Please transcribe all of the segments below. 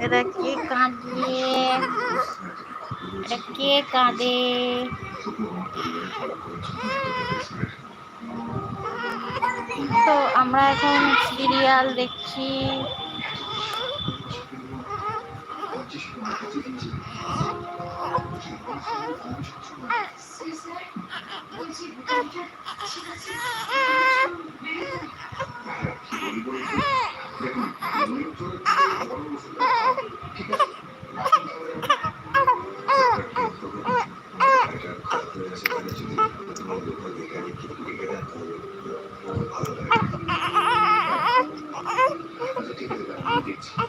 এটা কে কাঁদে এটা কে কাঁদে তো আমরা এখন সিরিয়াল দেখছি आप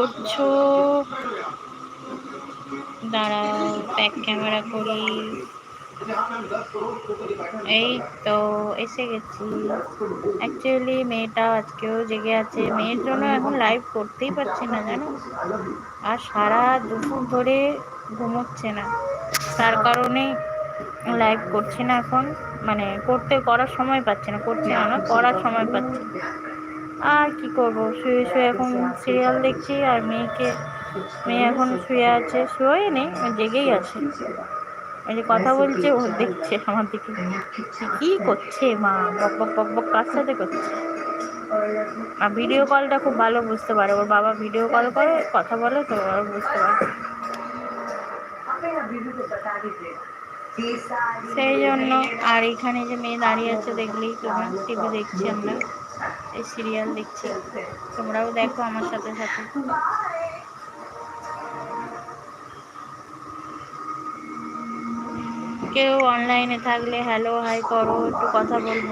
করছ? দাঁড়াও ব্যাক ক্যামেরা করি। এই তো, এসে গেছি। অ্যাকচুয়ালি মেয়েটা আজকেও জেগে আছে। মেয়ের জন্য এখন লাইভ করতেই পারছি না, জানো? আর সারা দুপুর ধরে ঘুমোচ্ছে না। তার কারণে লাইভ করছি না এখন। মানে করতে, করার সময় পাচ্ছে না। করছে না, করার সময় পাচ্ছে। আর কি করব? শুয়ে শুয়ে এখন সিরিয়াল দেখছি আর মেয়েকে, মেয়ে এখন শুয়ে আছে শুয়ে নেই জেগেই আছে। এই যে কথা বলছে, ও দেখছে আমার দিকে। কি করছে মা? বক বক বক বক, কার সাথে করছে? আর ভিডিও কলটা খুব ভালো বুঝতে পারে। ওর বাবা ভিডিও কল করে, কথা বলে, তো ওরা বুঝতে পারে। সেই জন্য আর এখানে যে মেয়ে দাঁড়িয়ে আছে, দেখলেই তোমরা টিভি দেখছি আমরা। এই সিরিয়াল দেখছি। তোমরাও দেখো আমার সাথে সাথে। কেউ অনলাইনে থাকলে হ্যালো হাই করো, একটু কথা বলব।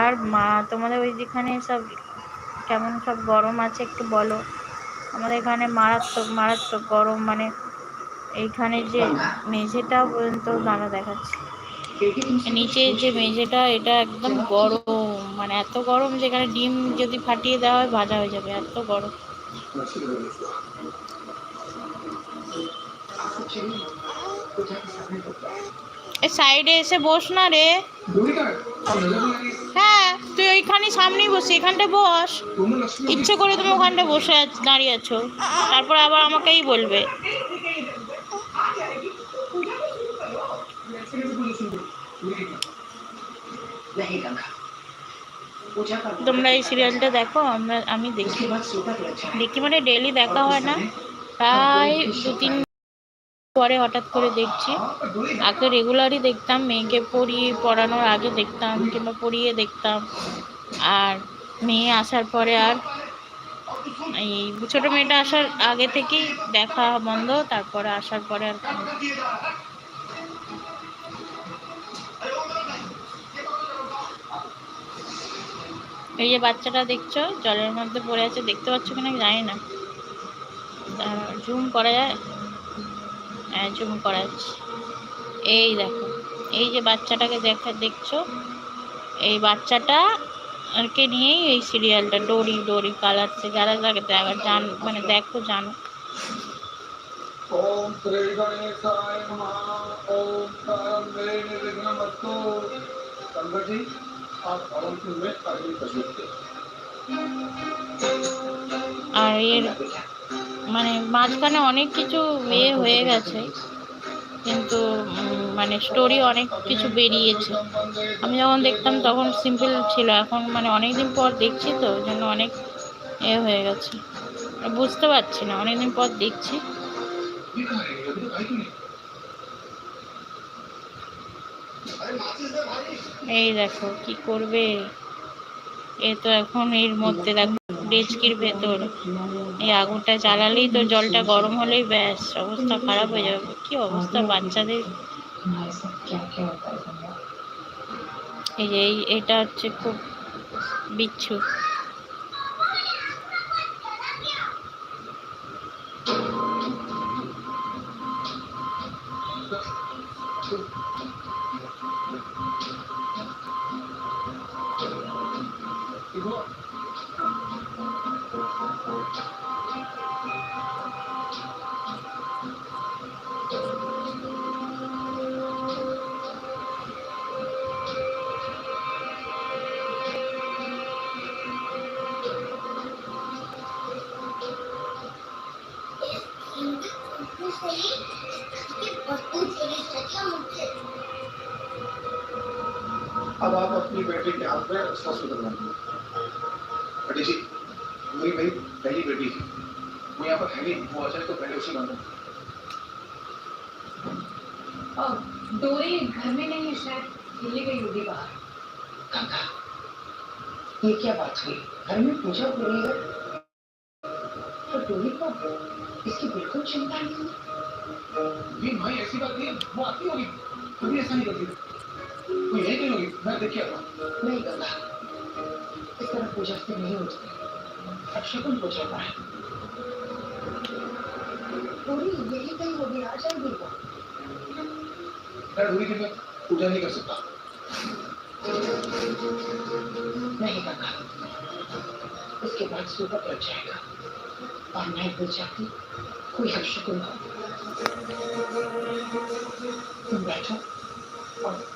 আর মা, তোমাদের ওই যেখানে সব কেমন সব গরম আছে একটু বলো। আমাদের এখানে মারাত্মক মারাত্মক গরম মানে এইখানে যে মেঝেটা পর্যন্ত দানা দেখাচ্ছে। নিচে যে মেঝেটা, এটা একদম গরম। মানে এত গরম যেখানে ডিম যদি ফাটিয়ে দেওয়া হয়, ভাজা হয়ে যাবে, এত গরম। সাইডে এসে বস না রে। হ্যাঁ তুই ওইখানে সামনেই বসি এখানটা বস। ইচ্ছে করে তুমি ওখানটা বসে দাঁড়িয়ে আছো। তারপর আবার আমাকেই বলবে। তোমরা এই সিরিয়ালটা দেখো আমরা আমি দেখি। দেখি মানে ডেলি দেখা হয় না। প্রায় দু তিন পরে হঠাৎ করে দেখছি। আগে রেগুলারই দেখতাম মেয়েকে পড়িয়ে পড়ানোর আগে দেখতাম কিংবা পড়িয়ে দেখতাম। আর মেয়ে আসার পরে আর এই ছোটো মেয়েটা আসার আগে থেকেই দেখা বন্ধ তারপরে আসার পরে আর এই যে বাচ্চাটা দেখছ, জলের মধ্যে পড়ে আছে, দেখতে পাচ্ছ কিনা আমি জানি না। জুম করা যায়? হ্যাঁ জুম করা যাচ্ছে। এই দেখো, এই যে বাচ্চাটাকে দেখা, দেখছ? এই বাচ্চাটা আর কে নিয়েই এই সিরিয়ালটা ডোরি ডোরি কালারছে যারা যাকে দেখার জান মানে দেখো, জানো। আর এর মানে মাঝখানে অনেক কিছু মেয়ে হয়ে গেছে, কিন্তু মানে স্টোরি অনেক কিছু বেরিয়েছে। আমি যখন দেখতাম তখন সিম্পল ছিল, এখন মানে অনেক দিন পর দেখছি তো, ওই জন্য অনেক এ হয়ে গেছে। বুঝতে পারছি না, অনেকদিন পর দেখছি। এই দেখো, কি করবে? এ তো এখন এর মধ্যে দেখো, ডেচকির ভেতর। এই আগুনটা জ্বালালেই তো জলটা গরম হলেই ব্যাস, অবস্থা খারাপ হয়ে যাবে। কি অবস্থা বাচ্চাদের? এই যে এটা হচ্ছে খুব বিচ্ছু। अपनी बेटी के हाथ में शस्त्र बनाइए बेटी जी मेरी भाई पहली बेटी थी। वो यहाँ पर है नहीं वो आ जाए तो पहले उसे और डोरी घर में नहीं है शायद दिल्ली गई होगी बाहर। काका ये क्या बात हुई? घर में पूजा हो रही है? तो टोनी को इसकी बिल्कुल चिंता नहीं है। नहीं भाई ऐसी बात नहीं है वो आती होगी। कभी ऐसा नहीं करती वो यही कहीं होगी मैं देख के आता हूँ नहीं गंगा इस तरह पूजा से नहीं होती अब शकुन पूजा का है टोनी यही कहीं होगी आ जाएगी वो मैं डोरी के मैं पूजा नहीं कर सकता नहीं गंगा उसके बाद सुबह लग जाएगा और मैं भूल जाती कोई हम शकुन हो तुम बैठो और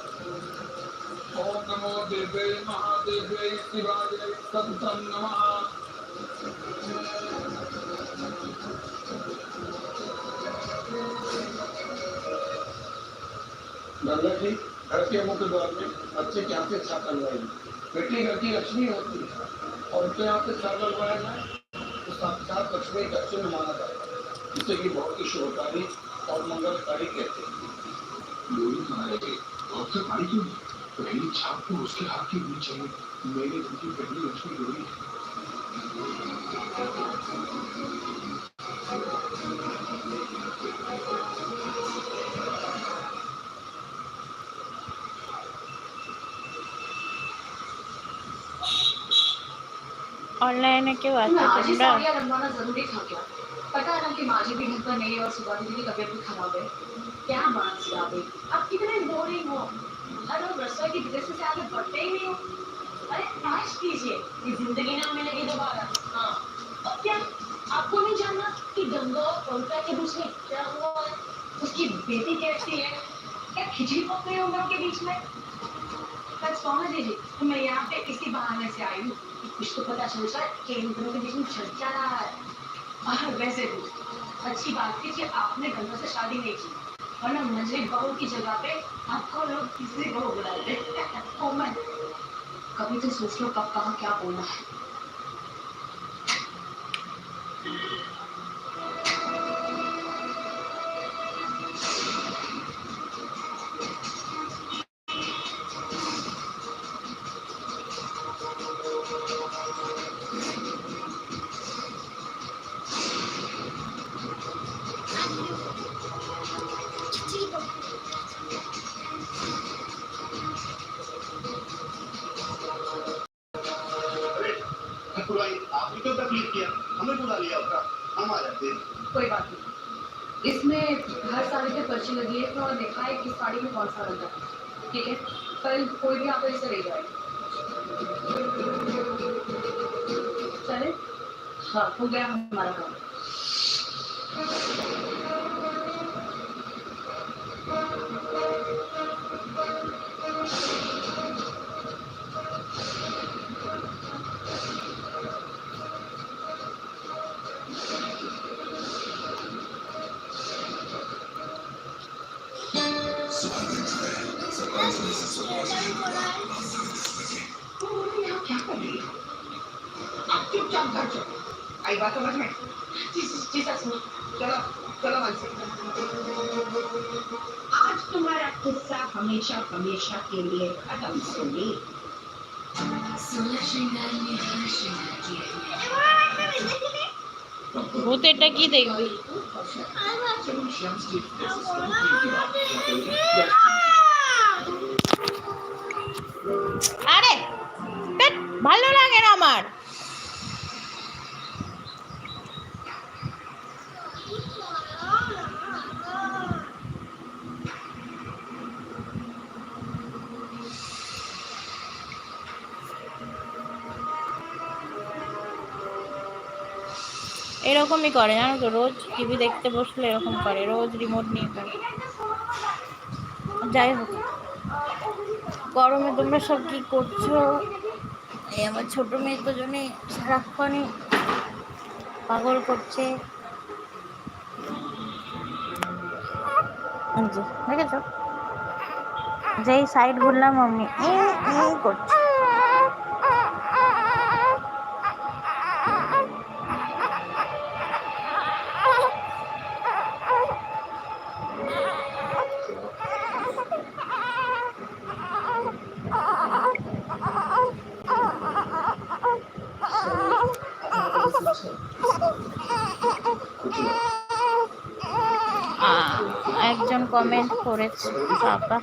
नमो देवे महादेवे शिवाय सततम नमः। गंगा जी घर के मुख्य द्वार में बच्चे के हाथ से छाता लगाएँगे। बेटी घर की लक्ष्मी होती है और उनके यहाँ से छाता लगाया जाए तो साक्षात लक्ष्मी का चिन्ह माना जाएगा जिसे कि बहुत ही शुभकारी और मंगलकारी कहते हैं। पाई क्यों? पहली छाप तो उसके हाथ की हुई चली मैंने की पहली लक्ष्मी जोड़ी ऑनलाइन है क्यों आज आज ही आते तुमरा ज़रूरी था क्या? पता है ना कि माजी भी घर पर नहीं और सुबह दीदी की तबीयत भी खराब है। क्या बात है आप कितने बोरिंग हो। हर की से आगे बढ़ते ही नहीं हो। अरे कीजिए ज़िंदगी ना दोबारा। हाँ। क्या? आपको नहीं जानना कि गंगा और के बीच में क्या हुआ है? उसकी बेटी कैसी है? क्या खिचड़ी पक गई उन लोगों के बीच में? सच समझ लीजिए। तो मैं यहाँ पे इसी बहाने से आई हूँ कुछ तो पता चल कि इन दोनों के बीच में रहा है। और वैसे भी। अच्छी बात थी कि आपने गंगा से शादी नहीं की। वरना मुझे बहू की जगह पे आपको लोग किसी बहू बुलाते कोमल कभी तो सोच लो कब कहाँ क्या बोला है। Juan, Juan Guerra हमेशा हमेशा के लिए खत्म सुनी ভূত এটা কি দেখবি আরে ধ্যাৎ, ভালো লাগে না আমার এরকমই করে, জানো তো? রোজ টিভি দেখতে বসলে এরকম করে, রোজ রিমোট নিয়ে করে। যাই হোক, গরমে তোমরা সব কি করছ? এই আমার ছোট মেয়ে তো জন্য সারাক্ষণই পাগল করছে। দেখেছ? যেই সাইড ঘুরলাম ই করছে। করেছে। বাবা।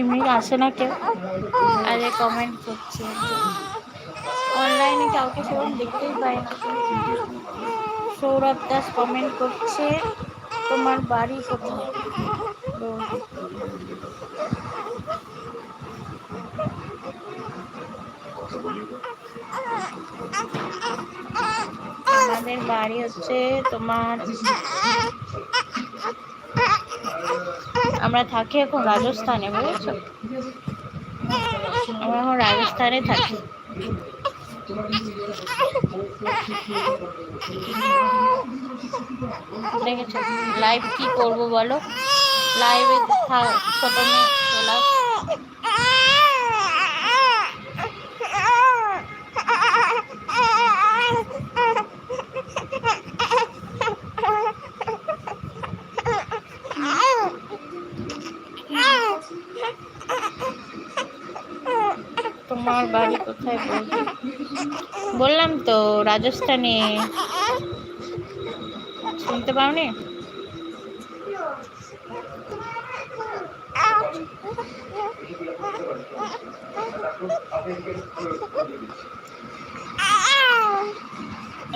এমনি আসে না কেউ। আরে কমেন্ট করছে। অনলাইনে কাউকে সেরকম দেখতেই পাই না। সৌরভ দাস কমেন্ট করছে, তোমার বাড়ি কোথায়? আমাদের বাড়ি হচ্ছে তোমার আমরা থাকি এখন রাজস্থানে, বুঝেছ? আমরা এখন রাজস্থানে থাকি। দেখেছ লাইভ কি করব বলো? লাইভে ছোট মেয়ে চলে বাড়ি কোথায় বললাম তো রাজস্থানে। শুনতে পাওনি?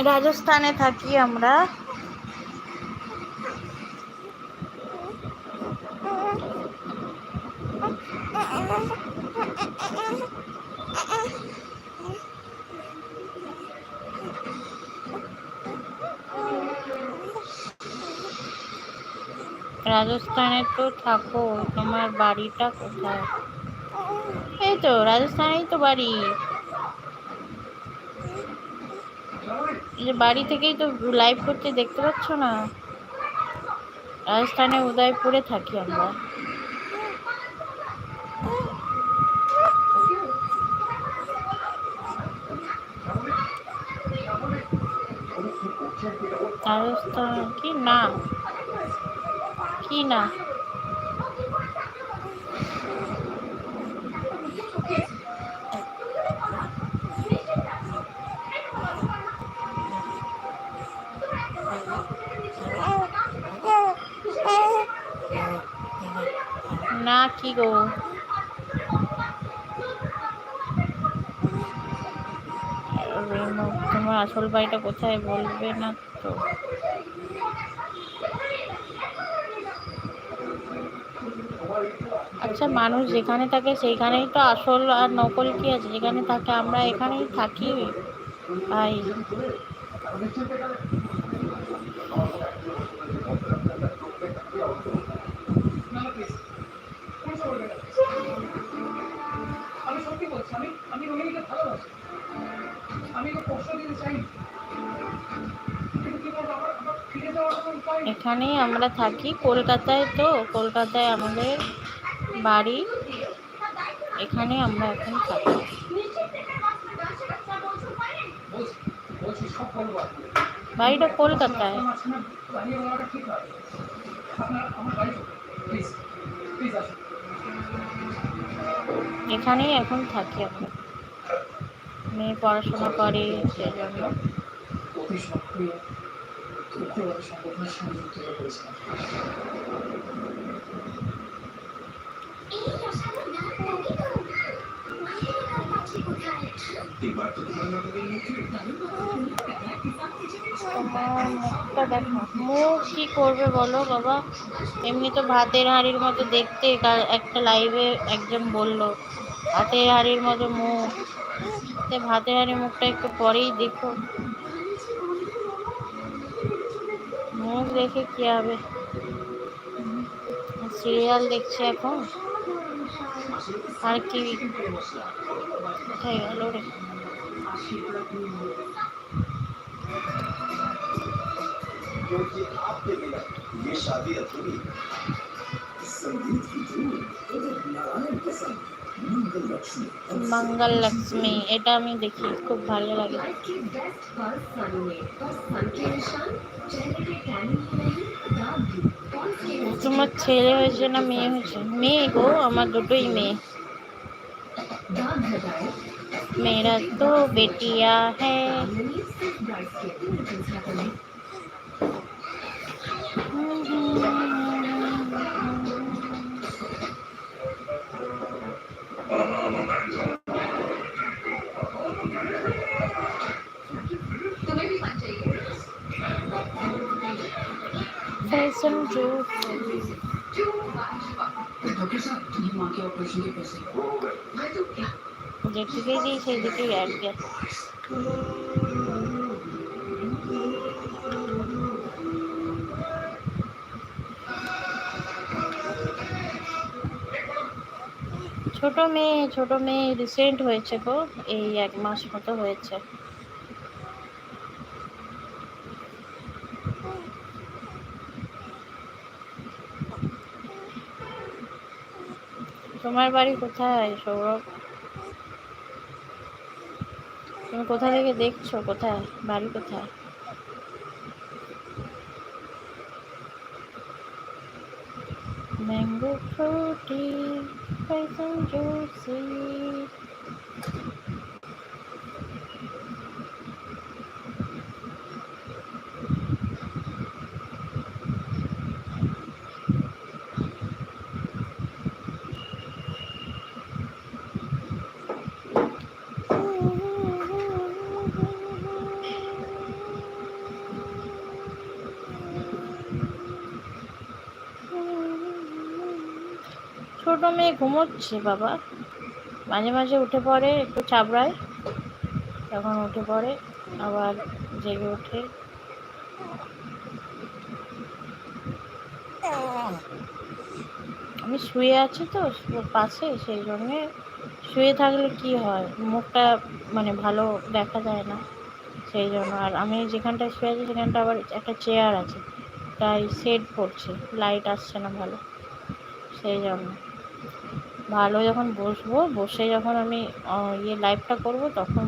রাজস্থানে থাকি আমরা। রাজস্থানে তো থাকো, তোমার বাড়িটা কোথায়? এই তো, রাজস্থানেই তো বাড়ি। বাড়ি থেকেই তো লাইভ করতে দেখতে পাচ্ছ না? রাজস্থানে উদয়পুরে থাকি আমরা। রাজস্থান কি? না। কি না। না কি গো? তোমার আসল বাড়িটা কোথায় বলবে না তো? আচ্ছা মানুষ যেখানে থাকে সেইখানেই তো আসল আর নকল কি আছে? যেখানে থাকে আমরা এখানেই থাকি। ভাই। এখানেই আমরা থাকি। কলকাতায় তো, কলকাতায় আমাদের বাড়ি। এখানে আমরা এখন থাকি। বাড়িটা কলকাতায়। এখানেই এখন থাকি আমরা। মেয়ে পড়াশোনা করে, সেই জন্য। সক্রিয় সংগঠনের সঙ্গে যুক্ত হয়ে তো তোমার নাটকের মুখে তোমার মুখটা দেখো, মুখ কি করবে বলো বাবা? এমনি তো ভাতের হাঁড়ির মতো দেখতে একটা লাইভে একজন বলল, ভাতের হাঁড়ির মতো মুখ। ভাতের হাঁড়ির মুখটা একটু পরেই দেখো। মুখ দেখে কি হবে? সিরিয়াল দেখছি এখন। আর কি? কোথায় গেল রে। क्योंकि आपके बिना ये शादी अधूरी संगीत की धूल उदित नारायण पसंद मंगल लक्ष्मी মঙ্গল লক্ষ্মী এটা আমি দেখি খুব ভালো লাগে की बेस्ट पर सन में और सन के निशान चेहरे के टैनिंग ही नहीं दाग भी कौन सी তোমার ছেলে হয়েছে না মেয়ে হয়েছে মেয়ে গো আমার দুটোই মেয়ে दाग हटाए मेरा तो बेटिया है। फ़ैशन जो डॉक्टर साहब तुम्हें माँ के ऑपरेशन के पैसे। যেদিকে সেই দিকে আর কি। ছোট মেয়ে ছোট মেয়ে রিসেন্ট হয়েছে গো, এই এক মাস মতো হয়েছে। তোমার বাড়ি কোথায়, সৌরভ? তুমি কোথা থেকে দেখছ? কোথায়? বাড়ি কোথায়? ম্যাঙ্গো ফ্রুটি পাইসন জুসি। ছোট মেয়ে ঘুমোচ্ছে, বাবা। মাঝে মাঝে উঠে পড়ে, একটু চাবড়ায় তখন উঠে পড়ে, আবার জেগে ওঠে আমি শুয়ে আছি তো পাশে, সেই জন্যে শুয়ে থাকলে কি হয়? মুখটা মানে ভালো দেখা যায় না, সেই জন্য। আর আমি যেখানটায় শুয়ে আছি, সেখানটা আবার একটা চেয়ার আছে। তাই সেট পড়ছে, লাইট আসছে না ভালো, সেই জন্য। ভালো যখন বসবো, বসে যখন আমি ইয়ে লাইভটা করব, তখন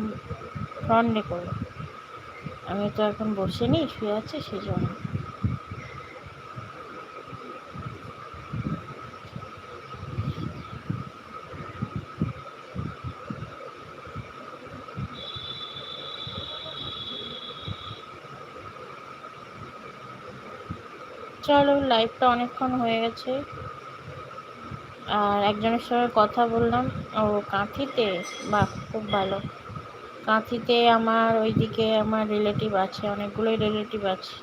ফ্রন্টে করব। আমি তো এখন বসিনি শুয়ে আছি, সেই জন্য। চলো লাইভটা অনেকক্ষণ হয়ে গেছে। আর একজনের সঙ্গে কথা বললাম, ও কাঁথিতে, বাহ, খুব ভালো। কাঁথিতে আমার ওইদিকে আমার রিলেটিভ আছে, অনেকগুলোই রিলেটিভ আছে।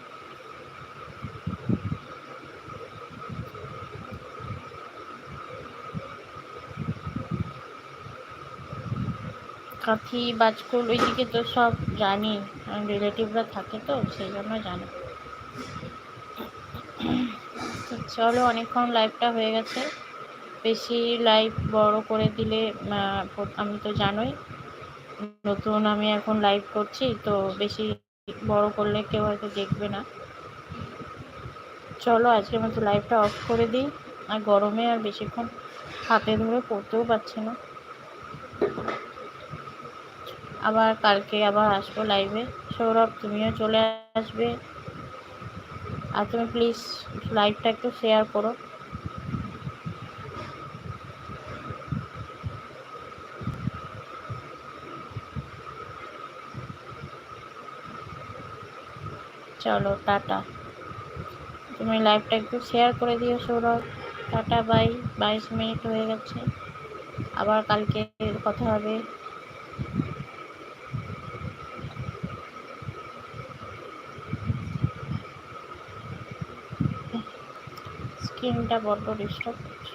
কাঁথি, বাজকুল, ওইদিকে তো সব জানি রিলেটিভরা থাকে তো, সেই জন্য জানি। চলো, অনেকক্ষণ লাইভটা হয়ে গেছে। বেশি লাইভ বড় করে দিলে আমি তো জানোই, নতুন আমি এখন লাইভ করছি, তো বেশি বড় করলে কেউ হয়তো দেখবে না। চলো আজকের মতো লাইভটা অফ করে দিই, আর গরমে আর বেশিক্ষণ হাতে ধরে পড়তেও পারছি না। আবার কালকে আবার আসব লাইভে সৌরভ, তুমিও চলে আসবে। আর তুমি প্লিজ লাইভটা একটু শেয়ার করো। চলো, টাটা। তুমি লাইভটা একটু শেয়ার করে দিও, সৌরভ। Tata, bye. বাইশ মিনিট হয়ে গেছে। আবার কালকে কথা হবে। স্ক্রিনটা বড্ড ডিস্টার্ব করছে।